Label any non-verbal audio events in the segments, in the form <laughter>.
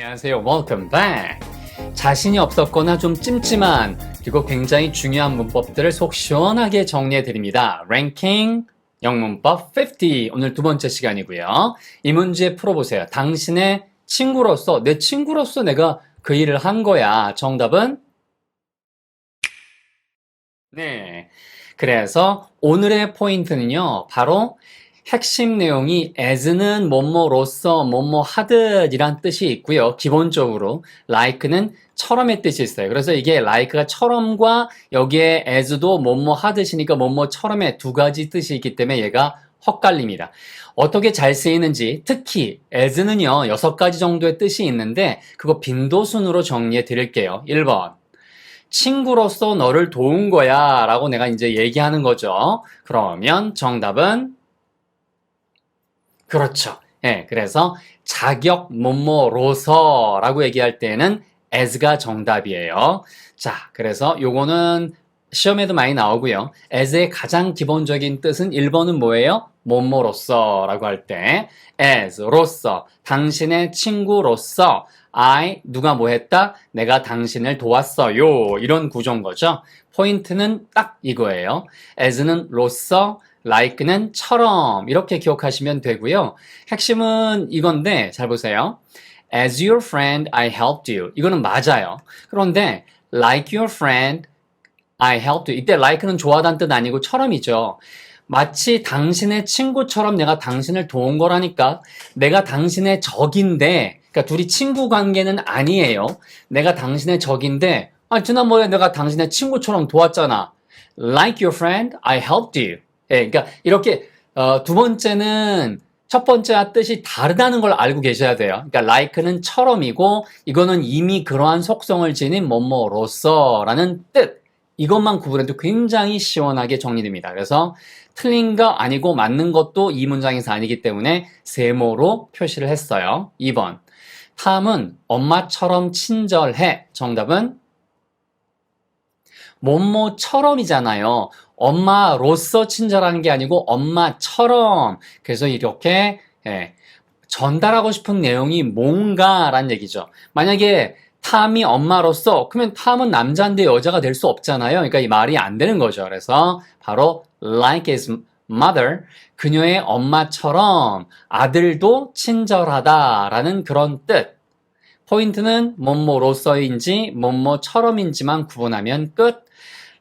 안녕하세요. Welcome back. 자신이 없었거나 좀 찜찜한 그리고 굉장히 중요한 문법들을 속 시원하게 정리해 드립니다. 랭킹 영문법 50 오늘 두 번째 시간이고요. 이 문제 풀어보세요. 당신의 친구로서 내 친구로서 내가 그 일을 한 거야. 정답은 네. 그래서 오늘의 포인트는요. 바로 핵심 내용이 as는 뭐뭐로서 뭐뭐 하듯이란 뜻이 있고요. 기본적으로 like는 처럼의 뜻이 있어요. 그래서 이게 like가 처럼과 여기에 as도 뭐뭐 하듯이니까 뭐뭐처럼의 두 가지 뜻이 있기 때문에 얘가 헛갈립니다. 어떻게 잘 쓰이는지 특히 as는요. 여섯 가지 정도의 뜻이 있는데 그거 빈도순으로 정리해 드릴게요. 1번 친구로서 너를 도운 거야 라고 내가 이제 얘기하는 거죠. 그러면 정답은 그렇죠. 예, 그래서 자격 뭐뭐로서라고 얘기할 때는 as가 정답이에요. 자, 그래서 요거는 시험에도 많이 나오고요. as의 가장 기본적인 뜻은 1번은 뭐예요? 뭐뭐로서라고 할 때 as로서 당신의 친구로서 I 누가 뭐 했다? 내가 당신을 도왔어요. 이런 구조인 거죠. 포인트는 딱 이거예요. as는 로서 like는 처럼 이렇게 기억하시면 되고요. 핵심은 이건데 잘 보세요. As your friend, I helped you. 이거는 맞아요. 그런데 like your friend, I helped you. 이때 like는 좋아하다는 뜻 아니고 처럼이죠. 마치 당신의 친구처럼 내가 당신을 도운 거라니까 내가 당신의 적인데 그러니까 둘이 친구 관계는 아니에요. 내가 당신의 적인데 아 지난번에 내가 당신의 친구처럼 도왔잖아. Like your friend, I helped you. 예, 그러니까 이렇게 어, 두 번째는 첫 번째와 뜻이 다르다는 걸 알고 계셔야 돼요. 그러니까 like는 처럼이고 이거는 이미 그러한 속성을 지닌 뭐뭐로서라는 뜻. 이것만 구분해도 굉장히 시원하게 정리됩니다. 그래서 틀린 거 아니고 맞는 것도 이 문장에서 아니기 때문에 세모로 표시를 했어요. 2번. 탐은 엄마처럼 친절해. 정답은 뭐뭐처럼이잖아요. 엄마로서 친절한 게 아니고 엄마처럼. 그래서 이렇게 예, 전달하고 싶은 내용이 뭔가라는 얘기죠. 만약에 탐이 엄마로서 그러면 탐은 남자인데 여자가 될 수 없잖아요. 그러니까 이 말이 안 되는 거죠. 그래서 바로 like his mother 그녀의 엄마처럼 아들도 친절하다라는 그런 뜻. 포인트는 뭐뭐로서인지 뭐뭐처럼인지만 구분하면 끝.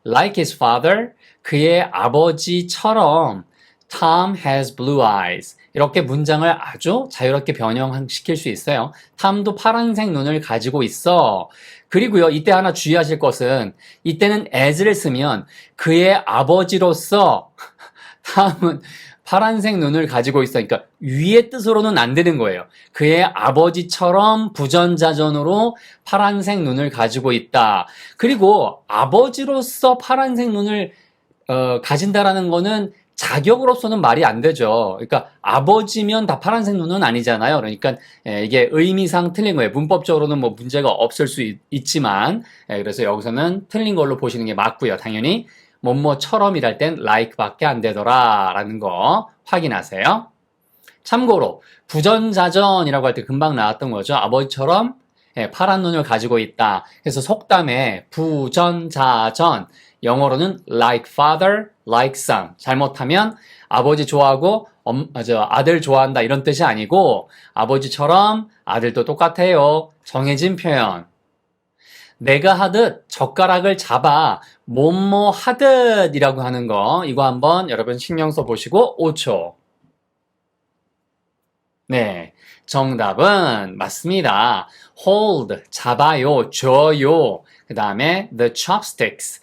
Like his father, 그의 아버지처럼 Tom has blue eyes. 이렇게 문장을 아주 자유롭게 변형시킬 수 있어요. 탐도 파란색 눈을 가지고 있어. 그리고요, 이때 하나 주의하실 것은 이때는 as를 쓰면 그의 아버지로서 <laughs> 탐은 파란색 눈을 가지고 있어. 그러니까 위의 뜻으로는 안 되는 거예요. 그의 아버지처럼 부전자전으로 파란색 눈을 가지고 있다. 그리고 아버지로서 파란색 눈을 어, 가진다라는 거는 자격으로서는 말이 안 되죠. 그러니까 아버지면 다 파란색 눈은 아니잖아요. 그러니까 예, 이게 의미상 틀린 거예요. 문법적으로는 뭐 문제가 없을 수 있, 지만 예, 그래서 여기서는 틀린 걸로 보시는 게 맞고요. 당연히 뭐뭐처럼이랄 땐 like밖에 안 되더라라는 거 확인하세요. 참고로 부전자전이라고 할 때 금방 나왔던 거죠. 아버지처럼 예, 파란 눈을 가지고 있다. 그래서 속담에 부전자전 영어로는 like father, like son. 잘못하면 아버지 좋아하고 엄, 아, 저, 아들 좋아한다 이런 뜻이 아니고 아버지처럼 아들도 똑같아요. 정해진 표현. 내가 하듯 젓가락을 잡아 뭐뭐 하듯이라고 하는 거 이거 한번 여러분 신경 써 보시고 5초. 네, 정답은 맞습니다. hold 잡아요, 줘요. 그 다음에 the chopsticks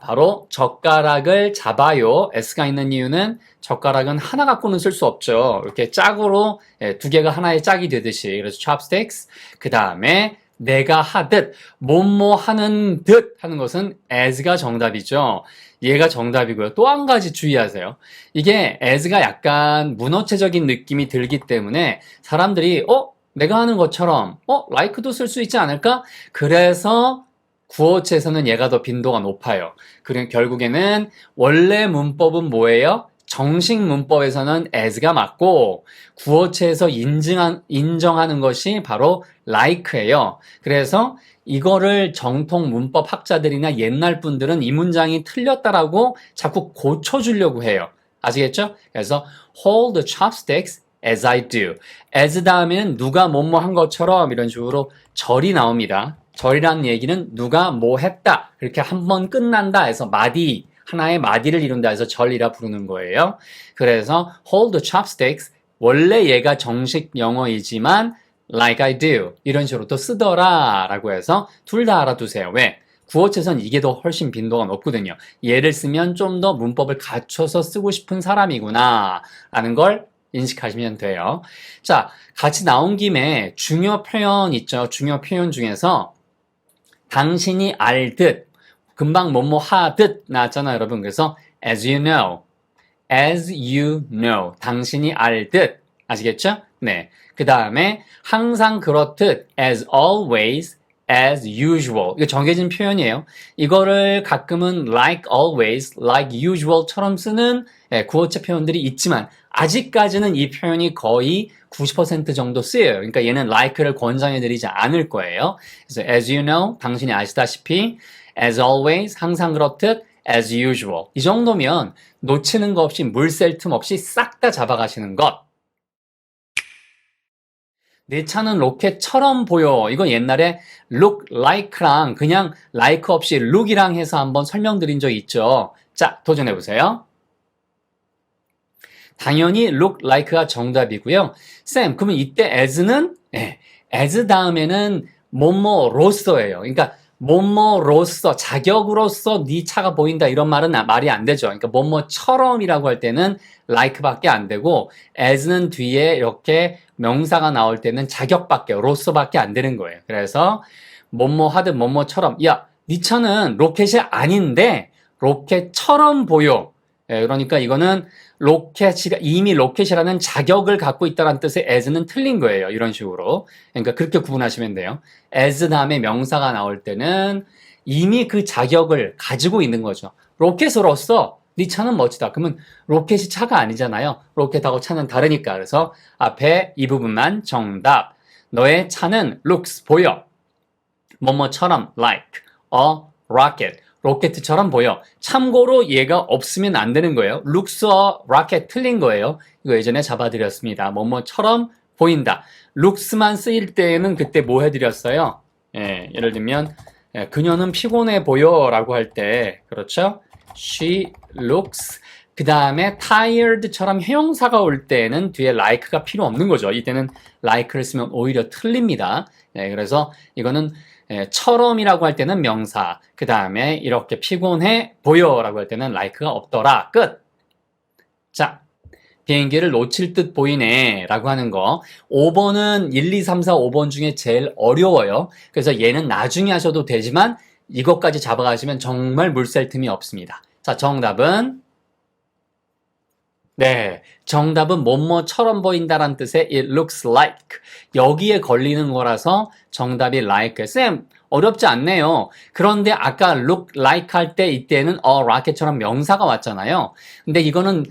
바로 젓가락을 잡아요. s가 있는 이유는 젓가락은 하나 갖고는 쓸 수 없죠. 이렇게 짝으로 예, 두 개가 하나의 짝이 되듯이 그래서 chopsticks 그 다음에 내가 하듯 뭐뭐 하는 듯 하는 것은 as가 정답이죠. 얘가 정답이고요. 또 한 가지 주의하세요. 이게 as가 약간 문어체적인 느낌이 들기 때문에 사람들이 어 내가 하는 것처럼 어 like도 쓸 수 있지 않을까? 그래서 구어체에서는 얘가 더 빈도가 높아요. 그래 결국에는 원래 문법은 뭐예요? 정식 문법에서는 as가 맞고 구어체에서 인증한, 인정하는 것이 바로 like예요. 그래서 이거를 정통 문법 학자들이나 옛날 분들은 이 문장이 틀렸다라고 자꾸 고쳐주려고 해요. 아시겠죠? 그래서 hold the chopsticks as I do. as 다음에는 누가 뭐뭐 한 것처럼 이런 식으로 절이 나옵니다. 절이라는 얘기는 누가 뭐 했다. 이렇게 한 번 끝난다 해서 마디, 하나의 마디를 이룬다 해서 절이라 부르는 거예요. 그래서 hold the chopsticks 원래 얘가 정식 영어이지만 like I do 이런 식으로 또 쓰더라 라고 해서 둘 다 알아두세요. 왜? 구어체선 이게 더 훨씬 빈도가 높거든요. 얘를 쓰면 좀 더 문법을 갖춰서 쓰고 싶은 사람이구나 라는 걸 인식하시면 돼요. 자, 같이 나온 김에 중요 표현 있죠. 중요 표현 중에서 당신이 알듯 금방 뭐뭐 하듯 나왔잖아요, 여러분. 그래서 as you know, as you know, 당신이 알듯 아시겠죠? 네. 그 다음에 항상 그렇듯 as always, as usual. 이거 정해진 표현이에요. 이거를 가끔은 like always, like usual처럼 쓰는 예, 구어체 표현들이 있지만 아직까지는 이 표현이 거의 90% 정도 쓰여요. 그러니까 얘는 like를 권장해드리지 않을 거예요. 그래서 as you know, 당신이 아시다시피 as always, 항상 그렇듯 as usual. 이 정도면 놓치는 거 없이 물샐 틈 없이 싹 다 잡아가시는 것. 내 차는 로켓처럼 보여. 이건 옛날에 look like랑 그냥 like 없이 look이랑 해서 한번 설명드린 적 있죠. 자, 도전해보세요. 당연히 look like가 정답이고요. 쌤, 그러면 이때 as는 예, as 다음에는 뭐뭐로서예요. 그러니까 뭐뭐로서 자격으로서 네 차가 보인다 이런 말은 나- 말이 안 되죠. 그러니까 뭐뭐처럼이라고 할 때는 like밖에 안 되고 as는 뒤에 이렇게 명사가 나올 때는 자격밖에 로서밖에 안 되는 거예요. 그래서 뭐뭐 하든 뭐뭐처럼 야, 네 차는 로켓이 아닌데 로켓처럼 보여. 예, 그러니까 이거는 로켓이 이미 로켓이라는 자격을 갖고 있다는 뜻의 as는 틀린 거예요. 이런 식으로. 그러니까 그렇게 구분하시면 돼요. as 다음에 명사가 나올 때는 이미 그 자격을 가지고 있는 거죠. 로켓으로서 네 차는 멋지다. 그러면 로켓이 차가 아니잖아요. 로켓하고 차는 다르니까. 그래서 앞에 이 부분만 정답. 너의 차는 looks 보여. 뭐뭐처럼 like a rocket. 로켓처럼 보여. 참고로 얘가 없으면 안 되는 거예요. a rocket 틀린 거예요. 이거 예전에 잡아드렸습니다. 뭐뭐처럼 보인다. looks만 쓰일 때에는 그때 뭐 해드렸어요? 예, 예를 들면 예, 그녀는 피곤해 보여라고 할 때 그렇죠? She looks 그 다음에 tired처럼 형용사가 올 때는 뒤에 like가 필요 없는 거죠. 이때는 like를 쓰면 오히려 틀립니다. 예, 그래서 이거는 예, 처럼이라고 할 때는 명사, 그 다음에 이렇게 피곤해 보여라고 할 때는 like가 없더라. 끝. 자, 비행기를 놓칠 듯 보이네 라고 하는 거 5번은 1, 2, 3, 4, 5번 중에 제일 어려워요 그래서 얘는 나중에 하셔도 되지만 이것까지 잡아가시면 정말 물샐 틈이 없습니다 자 정답은 네 정답은 뭐뭐처럼 보인다란 뜻의 it looks like 여기에 걸리는 거라서 정답이 like 쌤 어렵지 않네요 그런데 아까 look like 할 때 이때는 a rocket처럼 명사가 왔잖아요 근데 이거는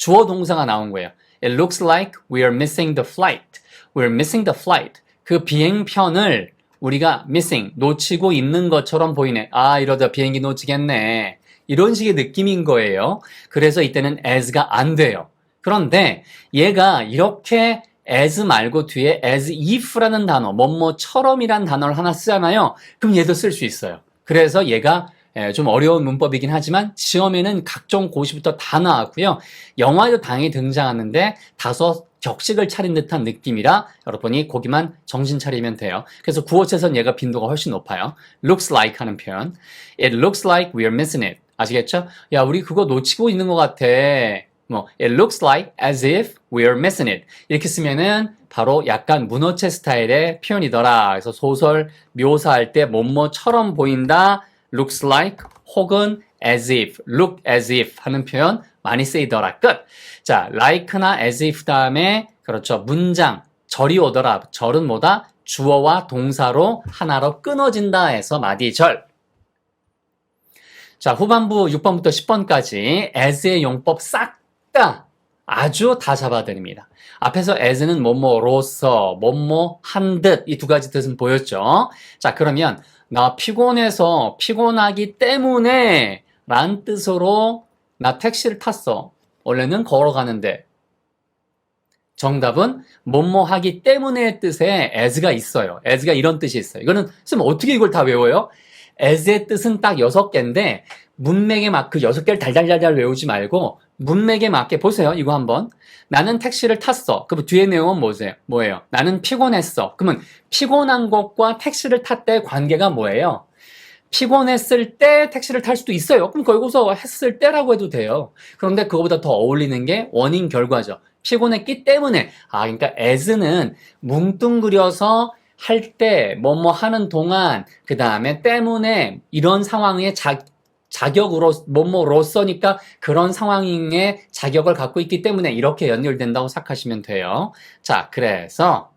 주어 동사가 나온 거예요. It looks like we are missing the flight. We're missing the flight. 그 비행편을 우리가 missing, 놓치고 있는 것처럼 보이네. 아, 이러다 비행기 놓치겠네. 이런 식의 느낌인 거예요. 그래서 이때는 as가 안 돼요. 그런데 얘가 이렇게 as 말고 뒤에 as if라는 단어, 뭐뭐처럼이란 단어를 하나 쓰잖아요. 그럼 얘도 쓸 수 있어요. 그래서 얘가 예, 좀 어려운 문법이긴 하지만 시험에는 각종 고시부터 다 나왔고요. 영화에도 당연히 등장하는데 다소 격식을 차린 듯한 느낌이라 여러분이 거기만 정신 차리면 돼요. 그래서 구어체선 얘가 빈도가 훨씬 높아요. looks like 하는 표현. It looks like we're missing it. 아시겠죠? 야, 우리 그거 놓치고 있는 것 같아. 뭐, it looks like as if we're missing it. 이렇게 쓰면은 바로 약간 문어체 스타일의 표현이더라. 그래서 소설 묘사할 때 뭐뭐처럼 보인다. looks like 혹은 as if, look as if 하는 표현 많이 쓰이더라. 끝. 자, like나 as if 다음에 그렇죠. 문장 절이 오더라. 절은 뭐다? 주어와 동사로 하나로 끊어진다 해서 마디절. 자, 후반부 6번부터 10번까지 as의 용법 싹 다 아주 다 잡아드립니다. 앞에서 as는 뭐뭐로서, 뭐뭐 한 듯, 이 두 가지 뜻은 보였죠? 자, 그러면 나 피곤해서 피곤하기 때문에 란 뜻으로 나 택시를 탔어. 원래는 걸어가는데. 정답은 뭐뭐 하기 때문에 뜻에 as가 있어요. as가 이런 뜻이 있어요. 이거는 쓰면 어떻게 이걸 다 외워요? As의 뜻은 딱 여섯 개인데 문맥에 막 그 여섯 개를 달달달달 외우지 말고 문맥에 맞게 보세요. 이거 한번. 나는 택시를 탔어. 그럼 뒤에 내용은 뭐세요? 뭐예요? 나는 피곤했어. 그러면 피곤한 것과 택시를 탔다의 관계가 뭐예요? 피곤했을 때 택시를 탈 수도 있어요. 그럼 거기서 했을 때라고 해도 돼요. 그런데 그거보다 더 어울리는 게 원인 결과죠. 피곤했기 때문에. 아, 그러니까 as는 뭉뚱그려서 할 때, 뭐뭐 하는 동안, 그 다음에 때문에 이런 상황에 자, 자격으로, 뭐뭐로서니까 그런 상황에 자격을 갖고 있기 때문에 이렇게 연결된다고 생각하시면 돼요. 자, 그래서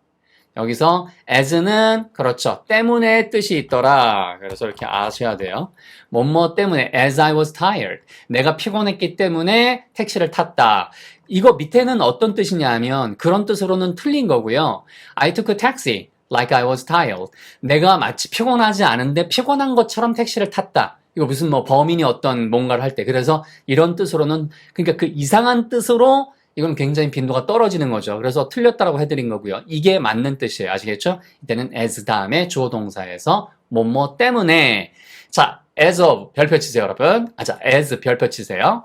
여기서 as는 그렇죠. 때문에 뜻이 있더라. 그래서 이렇게 아셔야 돼요. 뭐뭐 때문에 as I was tired. 내가 피곤했기 때문에 택시를 탔다. 이거 밑에는 어떤 뜻이냐면 그런 뜻으로는 틀린 거고요. I took a taxi like I was tired. 내가 마치 피곤하지 않은데 피곤한 것처럼 택시를 탔다. 이거 무슨 뭐 범인이 어떤 뭔가를 할 때. 그래서 이런 뜻으로는 그러니까 그 이상한 뜻으로 이건 굉장히 빈도가 떨어지는 거죠. 그래서 틀렸다라고 해드린 거고요. 이게 맞는 뜻이에요. 아시겠죠? 이때는 as 다음에 주어 동사에서 뭐뭐 때문에 자, as of 별표 치세요, 여러분. 아, 자, as 별표 치세요.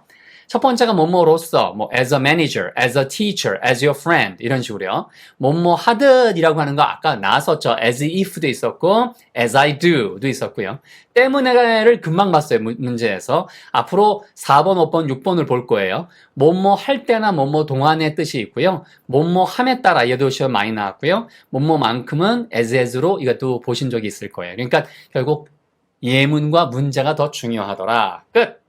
첫 번째가 뭐뭐로서, 뭐 as a manager, as a teacher, as your friend 이런 식으로요. 뭐뭐 하듯이라고 하는 거 아까 나왔었죠. as if도 있었고, as I do도 있었고요. 때문에를 금방 봤어요 문- 문제에서. 앞으로 4번, 5번, 6번을 볼 거예요. 뭐뭐 할 때나 뭐뭐 동안의 뜻이 있고요. 뭐뭐 함에 따라 얘도 시험 많이 나왔고요. 뭐뭐만큼은 as as로 이것도 보신 적이 있을 거예요. 그러니까 결국 예문과 문제가 더 중요하더라. 끝.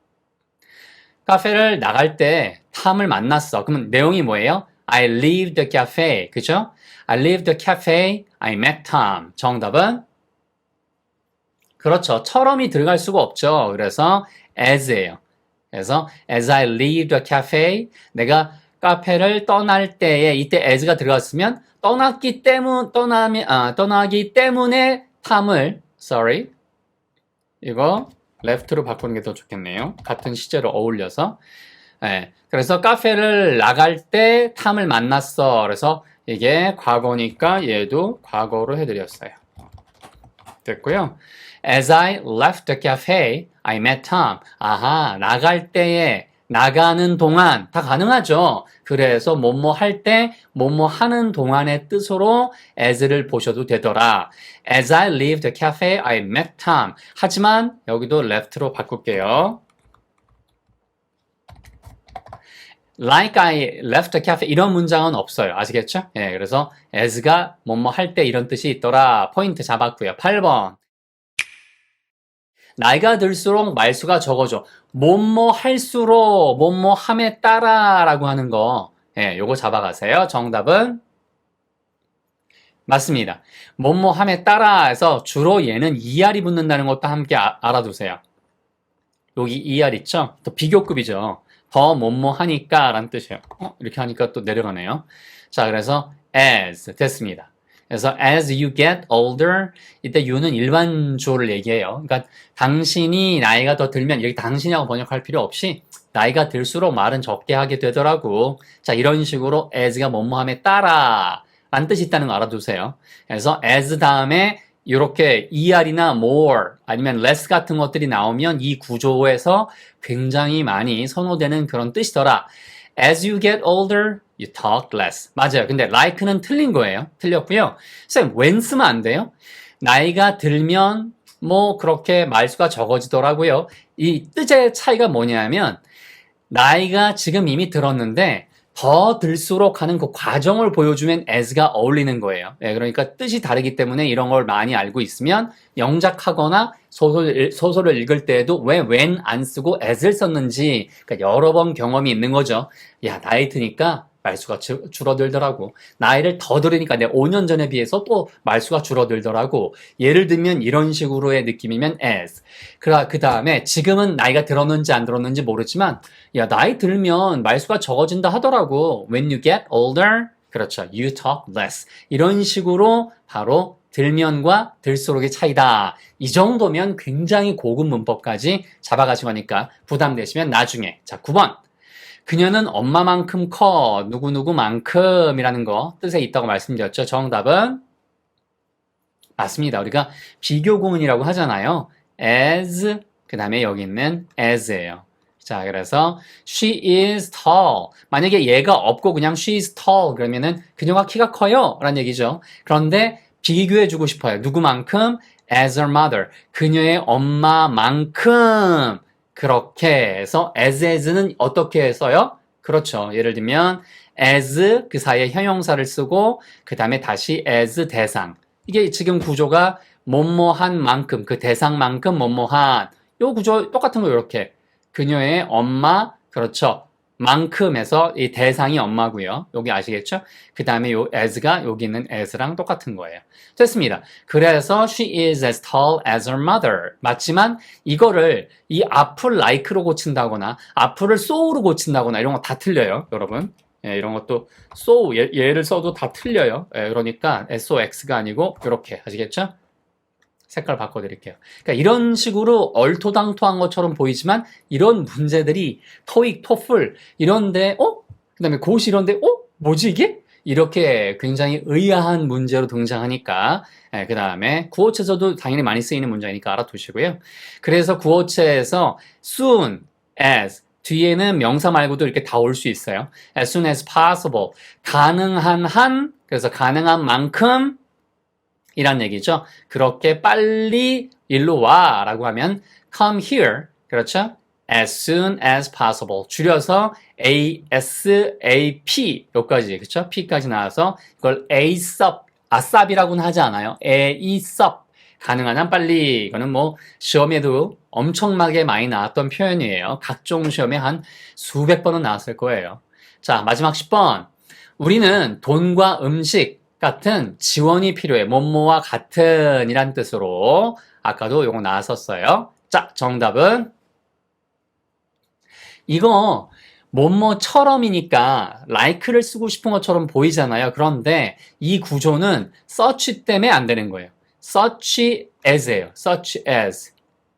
카페를 나갈 때 탐을 만났어. 그러면 내용이 뭐예요? I leave the cafe. 그죠? I leave the cafe. I met Tom. 정답은? 그렇죠. 처럼이 들어갈 수가 없죠. 그래서 as예요. 그래서 as I leave the cafe. 내가 카페를 떠날 때에 이때 as가 들어갔으면 떠났기 때문 떠나면 아, 떠나기 때문에 탐을 sorry 이거 left로 바꾸는 게 더 좋겠네요. 같은 시제로 어울려서. 예, 그래서 카페를 나갈 때 탐을 만났어. 그래서 이게 과거니까 얘도 과거로 해드렸어요. 됐고요. As I left the cafe, I met Tom. 아하, 나갈 때에 나가는 동안 다 가능하죠. 그래서 뭐뭐 할 때, 뭐뭐 하는 동안의 뜻으로 as를 보셔도 되더라. As I leave the cafe, I met Tom. 하지만 여기도 left로 바꿀게요. Like I left the cafe 이런 문장은 없어요. 아시겠죠? 예, 그래서 as가 뭐뭐 할 때 이런 뜻이 있더라. 포인트 잡았고요. 8번. 나이가 들수록 말수가 적어져. 뭐뭐 할수록 뭐뭐 함에 따라 라고 하는 거. 예, 요거 잡아가세요. 정답은 맞습니다. 뭐뭐 함에 따라 해서 주로 얘는 ER이 붙는다는 것도 함께 아- 알아두세요. 여기 ER 있죠? 또 비교급이죠. 더 뭐뭐 하니까 라는 뜻이에요. 어, 이렇게 하니까 또 내려가네요. 자, 그래서 as 됐습니다. 그래서 as you get older 이때 you는 일반 주어를 얘기해요. 그러니까 당신이 나이가 더 들면 여기 당신이라고 번역할 필요 없이 나이가 들수록 말은 적게 하게 되더라고. 자, 이런 식으로 as가 뭐뭐함에 따라 라는 뜻이 있다는 거 알아두세요. 그래서 as 다음에 이렇게 er이나 more 아니면 less 같은 것들이 나오면 이 구조에서 굉장히 많이 선호되는 그런 뜻이더라. As you get older, you talk less. 맞아요. 근데 like는 틀린 거예요. 틀렸고요. 쌤, when 쓰면 안 돼요? 나이가 들면 뭐 그렇게 말수가 적어지더라고요. 이 뜻의 차이가 뭐냐면 나이가 지금 이미 들었는데 더 들수록 하는 그 과정을 보여주면 as가 어울리는 거예요. 예, 그러니까 뜻이 다르기 때문에 이런 걸 많이 알고 있으면 영작하거나 소설, 소설을 읽을 때에도 왜 when 안 쓰고 as를 썼는지 그러니까 여러 번 경험이 있는 거죠. 야, 나이 드니까 말수가 주- 줄어들더라고. 나이를 더 들으니까 내 5년 전에 비해서 또 말수가 줄어들더라고. 예를 들면 이런 식으로의 느낌이면 as. 그 다음에 지금은 나이가 들었는지 안 들었는지 모르지만 야, 나이 들면 말수가 적어진다 하더라고. When you get older, 그렇죠. You talk less. 이런 식으로 바로 들면과 들수록의 차이다. 이 정도면 굉장히 고급 문법까지 잡아가시고 하니까 부담되시면 나중에. 자, 9번. 그녀는 엄마만큼 커. 누구누구만큼이라는 거 뜻에 있다고 말씀드렸죠. 정답은 맞습니다. 우리가 비교 구문이라고 하잖아요. as, 그 다음에 여기 있는 as예요. 자, 그래서 she is tall. 만약에 얘가 없고 그냥 she is tall 그러면은 그녀가 키가 커요. 라는 얘기죠. 그런데 비교해 주고 싶어요. 누구만큼? as her mother. 그녀의 엄마만큼. 그렇게 해서 as as는 어떻게 써요? 그렇죠. 예를 들면 as 그 사이에 형용사를 쓰고 그 다음에 다시 as 대상. 이게 지금 구조가 뭐뭐한 만큼 그 대상만큼 뭐뭐한 요 구조 똑같은 거 이렇게 그녀의 엄마 그렇죠. 만큼에서 이 대상이 엄마고요. 여기 아시겠죠? 그 다음에 요 as가 여기 있는 as랑 똑같은 거예요. 됐습니다. 그래서 she is as tall as her mother. 맞지만 이거를 이 앞을 like로 고친다거나 앞을 so로 고친다거나 이런 거 다 틀려요, 여러분. 예, 이런 것도 so 얘, 얘를 써도 다 틀려요. 예, 그러니까 sox가 아니고 이렇게 아시겠죠? 색깔 바꿔드릴게요. 그러니까 이런 식으로 얼토당토한 것처럼 보이지만 이런 문제들이 토익, 토플 이런데 어? 그 다음에 고시 이런데 어? 뭐지 이게? 이렇게 굉장히 의아한 문제로 등장하니까 예, 그 다음에 구어체에서도 당연히 많이 쓰이는 문제니까 알아두시고요. 그래서 구어체에서 soon as 뒤에는 명사 말고도 이렇게 다 올 수 있어요. as soon as possible 가능한 한 그래서 가능한 만큼 이란 얘기죠. 그렇게 빨리 일로 와 라고 하면 come here. 그렇죠? as soon as possible. 줄여서 ASAP 여기까지 그렇죠? P까지 나와서 이걸 ASAP 아쌉이라고는 하지 않아요. ASAP 가능한 한 빨리 이거는 뭐 시험에도 엄청나게 많이 나왔던 표현이에요. 각종 시험에 한 수백 번은 나왔을 거예요. 자 마지막 10번 우리는 돈과 음식 같은 지원이 필요해. 뭐뭐와 같은 이란 뜻으로 아까도 요거 나왔었어요. 자, 정답은 이거 뭐뭐처럼이니까 like를 쓰고 싶은 것처럼 보이잖아요. 그런데 이 구조는 such 때문에 안 되는 거예요. such as예요. such as.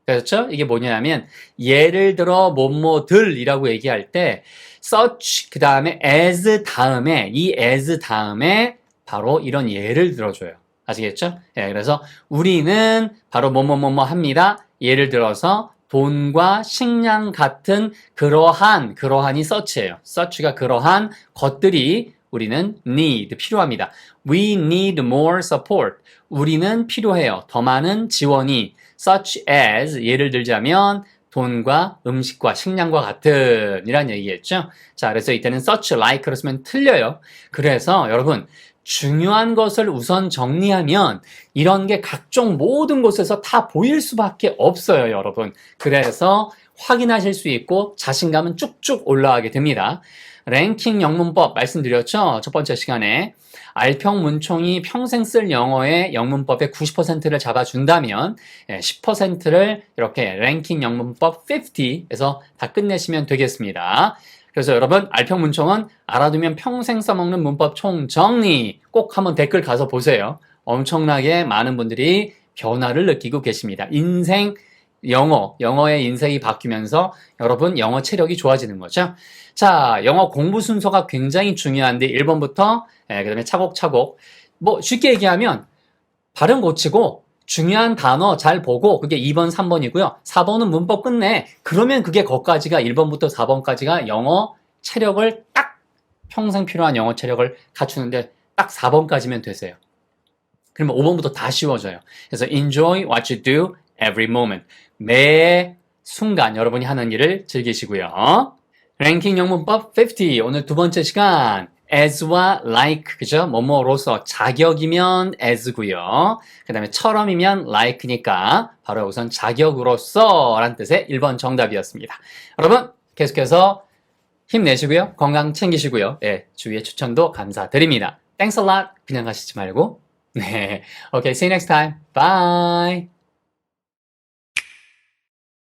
그렇죠? 이게 뭐냐면 예를 들어 뭐뭐들이라고 얘기할 때 such 그 다음에 as 다음에 이 as 다음에 바로 이런 예를 들어줘요. 아시겠죠? 예, 그래서 우리는 바로 뭐뭐뭐뭐 합니다. 예를 들어서 돈과 식량 같은 그러한, 그러한이 such예요. such가 그러한 것들이 우리는 need, 필요합니다. We need more support. 우리는 필요해요. 더 많은 지원이 such as 예를 들자면 돈과 음식과 식량과 같은 이란 얘기겠죠. 자, 그래서 이때는 such like로 쓰면 틀려요. 그래서 여러분 중요한 것을 우선 정리하면 이런 게 각종 모든 곳에서 다 보일 수밖에 없어요, 여러분. 그래서 확인하실 수 있고 자신감은 쭉쭉 올라가게 됩니다. 랭킹 영문법 말씀드렸죠? 첫 번째 시간에. 알평 문총이 평생 쓸 영어의 영문법의 90%를 잡아준다면 10%를 이렇게 랭킹 영문법 50에서 다 끝내시면 되겠습니다. 그래서 여러분 알평문총은 알아두면 평생 써먹는 문법 총정리 꼭 한번 댓글 가서 보세요. 엄청나게 많은 분들이 변화를 느끼고 계십니다. 인생 영어, 영어의 인생이 바뀌면서 여러분 영어 체력이 좋아지는 거죠. 자, 영어 공부 순서가 굉장히 중요한데 1번부터 예, 그다음에 차곡차곡 뭐 쉽게 얘기하면 발음 고치고 중요한 단어 잘 보고 그게 2번, 3번이고요. 4번은 문법 끝내. 그러면 그게 거기까지가 1번부터 4번까지가 영어 체력을 딱 평생 필요한 영어 체력을 갖추는데 딱 4번까지면 되세요. 그러면 5번부터 다 쉬워져요. 그래서 enjoy what you do every moment. 매 순간 여러분이 하는 일을 즐기시고요. 랭킹 영문법 50 오늘 두 번째 시간 as와 like 그죠? 뭐뭐로서 자격이면 as고요. 그 다음에 처럼이면 like니까 바로 우선 자격으로서 라는 뜻의 1번 정답이었습니다. 여러분 계속해서 힘내시고요. 건강 챙기시고요. 예, 주위의 추천도 감사드립니다. Thanks a lot. 그냥 가시지 말고. 네. Okay, see you next time. Bye.